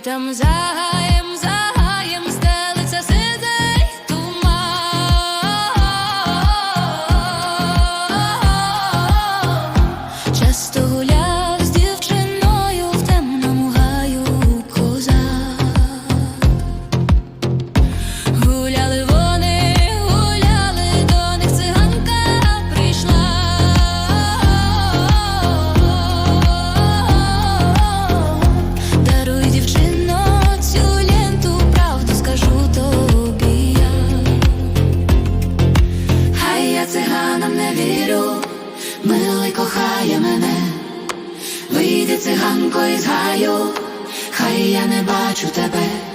там за циганам не вірю, милий кохає мене. вийде циганко із гаю, хай я не бачу тебе.